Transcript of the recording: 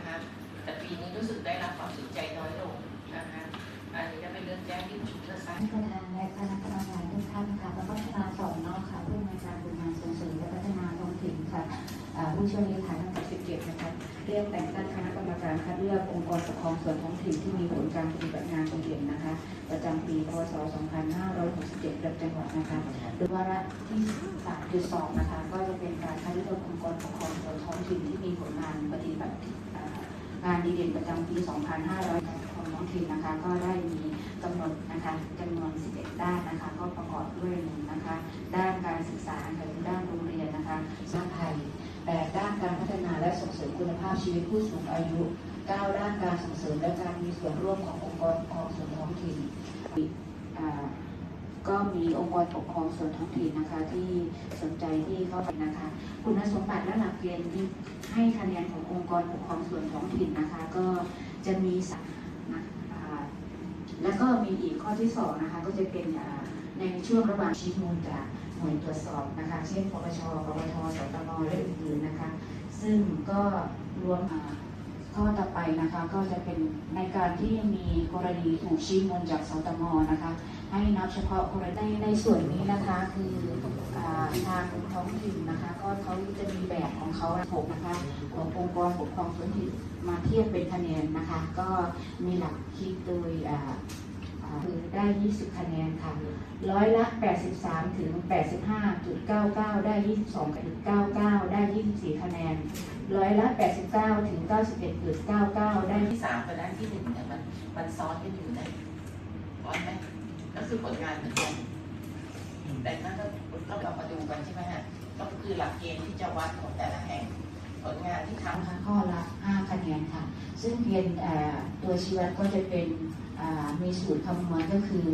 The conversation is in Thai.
นะคะแต่ปีนี้รู้สึกได้รับความสนใจน้อยลงนะคะอันนี้ก็เป็นเรื่องแจ้งที่ชุมเพื่อทราบท่านประธานและคณะกรรมการทุกท่านค่ะและพัฒนาสองนอกค่ะผู้อนการดูงานส่งเสริมและพัฒนาท้องถิ่นค่ะผู้ช่วยเลขาธิการ17นะคะเรียกแต่งตั้งคณะกรรมการคัดเลือกองค์กรปกครองส่วนท้องถิ่นที่มีผลการปฏิบัติงานโดดเด่นนะคะ ประจำปีพศ 2567ประจำจังหวัดนะคะโดยวาระที่3.2นะคะก็จะเป็นการคัดเลือกองค์กรปกครองส่วนท้องถิ่นที่มีผลงานปฏิบัติอ่างานดีเด่นประจำปี 2500ของท้องถิ่นนะคะ ก็ได้มีกำหนดนะคะจำนวน 11 ด้านนะคะ ก็ประกอบด้วยหนึ่งนะคะ ด้านการศึกษาค่ะคือด้านโรงเรียนนะคะสาไทยแปดด้านการพัฒนาและส่งเสริมคุณภาพชีวิตผู้สูงอายุเก้าด้านการส่งเสริมและการมีส่วนร่วมขององค์กรปกครองส่วนท้องถิ่นก็มีองค์กรปกครองส่วนท้องถิ่นนะคะที่สนใจที่เข้าไปนะคะ คุณสมบัติและหลักเกณฑ์ที่ ให้คะแนนขององค์กรปกครองส่วนท้องถิ่นนะคะ ก็จะมีสามนะแล้วก็มีอีกข้อที่สองนะคะก็จะเป็นในช่วงระหว่างชี้มูลจากหน่วยตรวจสอบนะคะ เช่นปปชปปทสตงและอื่นๆนะคะ ซึ่งก็รวมอ่า ข้อต่อไปนะคะก็จะเป็นในการที่มีกรณีถูกชี้มูลจากสตมนะคะ ให้นับเฉพาะกรณีในส่วนนี้นะคะ คือทางท้องถิ่นนะคะ ก็เขาจะมีแบบของเขาหกนะคะขององค์กรปกครองส่วนถิ่นมาเทียบเป็นคะแนนนะคะ ก็มีหลักคิดโดยอ่าอ่าคือได้ 20 คะแนนค่ะ ร้อยละ 83 ถึง 85.99 ได้ 22.99 ได้ ร้อยละ 89 ถึง 91.99 ได้ที่สามกับด้านที่หนึ่งเนี่ยมันมันซ้อนกันอยู่นะซ้อนไหมก็คือผลงานเหมือนกันแต่นั่นก็ก็เรามาดูกันใช่ไหมฮะก็คือหลักเกณฑ์ที่จะวัดของแต่ละแห่งผลงานที่ทำนะคะข้อละ 5 คะแนนค่ะ ซึ่งเพียนเอ่อตัวชี้วัดก็จะเป็นอ่ามีสูตรคำนวณก็คือ